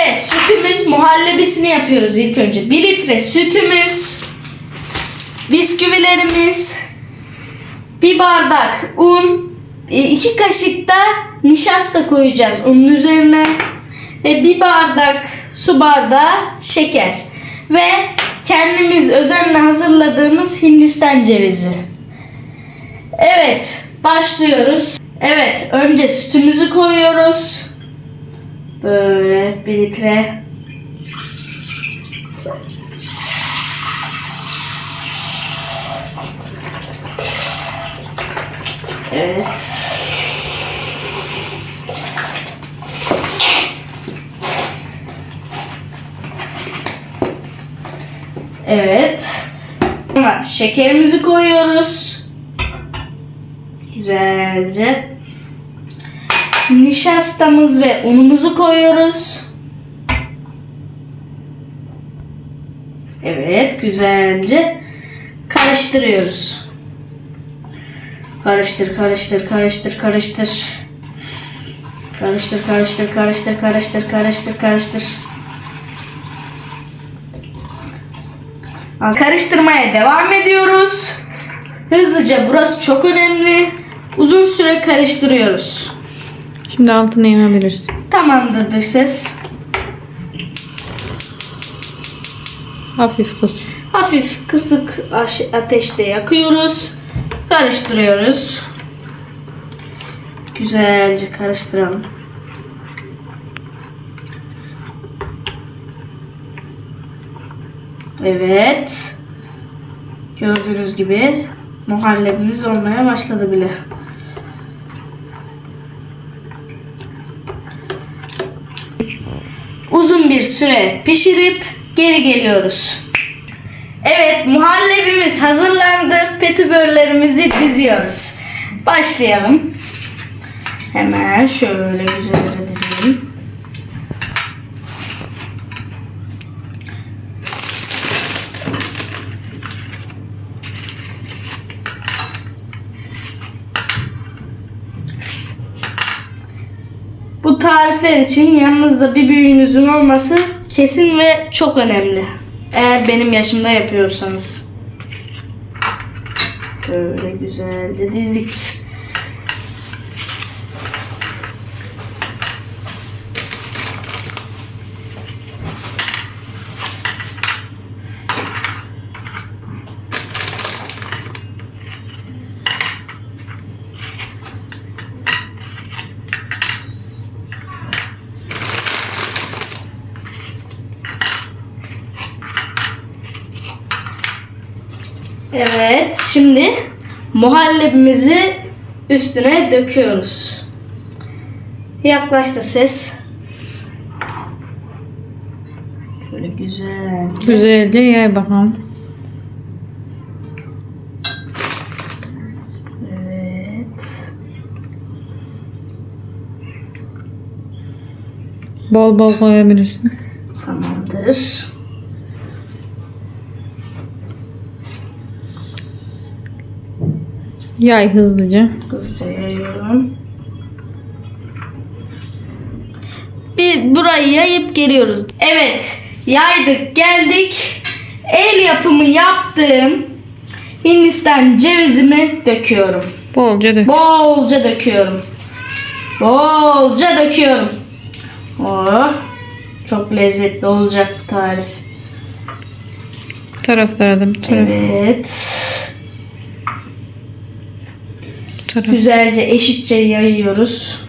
başlıyoruz. 1 litre sütümüz muhallebisini yapıyoruz ilk önce. 1 litre sütümüz, bisküvilerimiz, bir bardak un, 2 kaşık da nişasta koyacağız unun üzerine ve bir bardak su bardağı şeker ve kendimiz özenle hazırladığımız Hindistan cevizi. Evet, başlıyoruz. Evet, önce sütümüzü koyuyoruz. Böyle bir litre. Evet. Evet. Şekerimizi koyuyoruz. Güzelce. Nişastamız ve unumuzu koyuyoruz. Evet, güzelce karıştırıyoruz. Karıştır, karıştır, karıştır, karıştır. Karıştır, karıştır, karıştır, karıştır, karıştır, karıştır. Karıştırmaya devam ediyoruz. Hızlıca burası çok önemli. Uzun süre karıştırıyoruz. Şimdi altını yakabilirsin. Tamamdır dış ses. Hafif kız. Hafif kısık ateşte yakıyoruz. Karıştırıyoruz. Güzelce karıştıralım. Evet. Gördüğünüz gibi muhallebimiz olmaya başladı bile. Uzun bir süre pişirip geri geliyoruz. Evet muhallebimiz hazırlandı. Petibörlerimizi diziyoruz. Başlayalım. Hemen şöyle güzelce dizelim. Bu tarifler için yanınızda bir büyüğünüzün olması kesin ve çok önemli. Eğer benim yaşımda yapıyorsanız. Böyle güzelce dizdik. Evet, şimdi muhallebimizi üstüne döküyoruz. Yaklaş da ses. Şöyle güzel. Güzelce yay bakalım. Evet. Bol bol koyabilirsin. Tamamdır. Yay hızlıca. Hızlıca yayıyorum. Bir burayı yayıp geliyoruz. Evet, yaydık, geldik. El yapımı yaptığım Hindistan cevizimi döküyorum. Bolca dök. Bolca döküyorum. Bolca döküyorum. Oh, çok lezzetli olacak bu tarif. Bu taraflara da bu taraf. Evet. Bu taraf. Güzelce eşitçe yayıyoruz.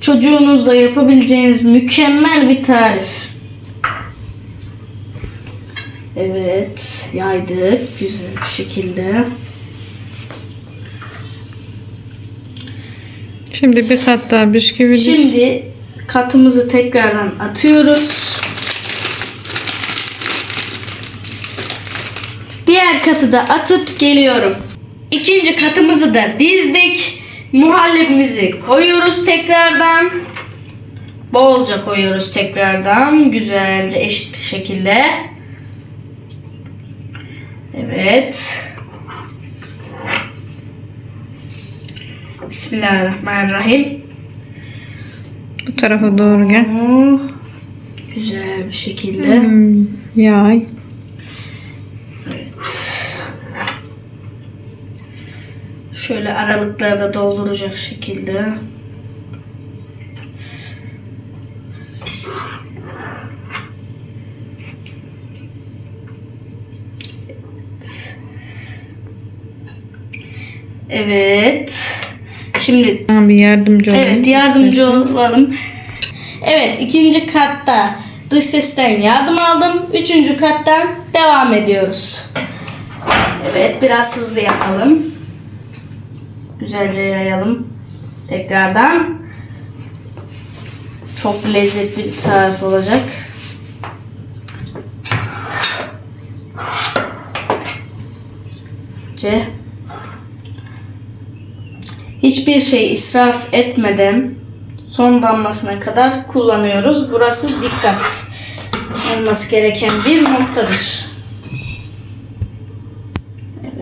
Çocuğunuzla yapabileceğiniz mükemmel bir tarif. Evet, yaydık güzel bir şekilde. Şimdi bir kat daha bisküvi. Şimdi katımızı tekrardan atıyoruz. Diğer katı da atıp geliyorum. İkinci katımızı da dizdik. Muhallebimizi koyuyoruz tekrardan. Bolca koyuyoruz tekrardan. Güzelce eşit bir şekilde. Evet. Bismillahirrahmanirrahim. Bu tarafa doğru gel. Bunu güzel bir şekilde Hmm, yay. Şöyle aralıkları da dolduracak şekilde. Evet. Şimdi Bana bir yardımcı olun. Evet yardımcı olalım. Evet ikinci katta dış sesten yardım aldım. Üçüncü kattan devam ediyoruz. Evet biraz hızlı yapalım. Güzelce yayalım. Tekrardan. Çok lezzetli bir tarif olacak. Güzelce. Hiçbir şey israf etmeden son damlasına kadar kullanıyoruz. Burası dikkat olması gereken bir noktadır.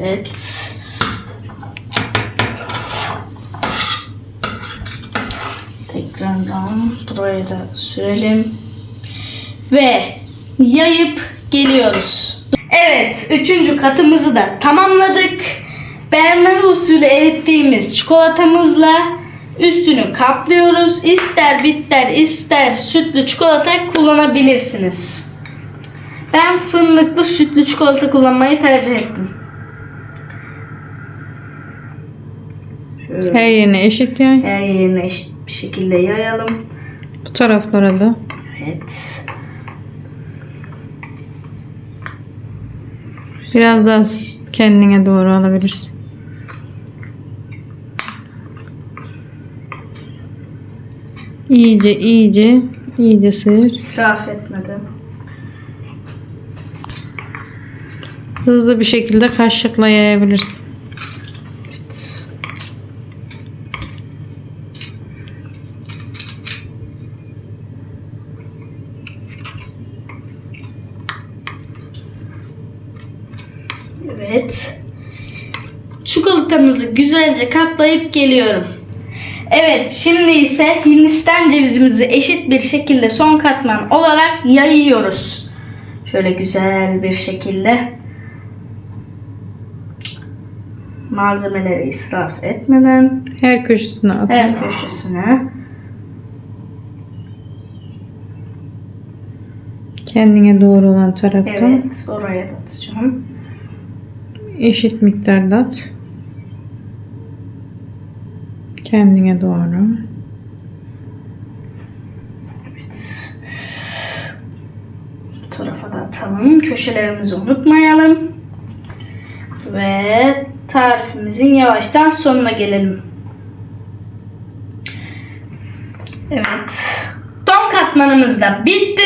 Evet. Tekrardan buraya da sürelim. Ve yayıp geliyoruz. Evet, üçüncü katımızı da tamamladık. Bermen usulü erittiğimiz çikolatamızla üstünü kaplıyoruz. İster bitter ister sütlü çikolata kullanabilirsiniz. Ben fındıklı sütlü çikolata kullanmayı tercih ettim. Şöyle Her yerine eşit yay. her yerine eşit bir şekilde yayalım. Bu taraflara da. Evet. Biraz daha kendine doğru alabilirsin. İyice iyice iyice sıyır. İsraf etmeden. Hızlı bir şekilde kaşıkla yayabilirsin. Evet. Çikolatamızı güzelce katlayıp geliyorum. Evet, şimdi ise Hindistan cevizimizi eşit bir şekilde son katman olarak yayıyoruz. Şöyle güzel bir şekilde malzemeleri israf etmeden Her köşesine at. her köşesine Kendine doğru olan tarafta evet oraya da atacağım. Eşit miktarda at. Kendine doğru. Evet. Bu tarafa da atalım. Köşelerimizi unutmayalım. Ve tarifimizin yavaştan sonuna gelelim. Evet. Son katmanımız da bitti.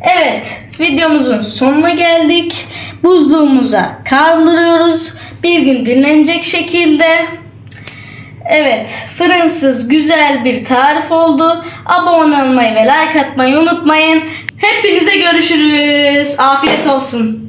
Evet, videomuzun sonuna geldik. Buzluğumuza kaldırıyoruz. Bir gün dinlenecek şekilde. Evet, fırınsız güzel bir tarif oldu. Abone olmayı ve like atmayı unutmayın. Hepinize görüşürüz. Afiyet olsun.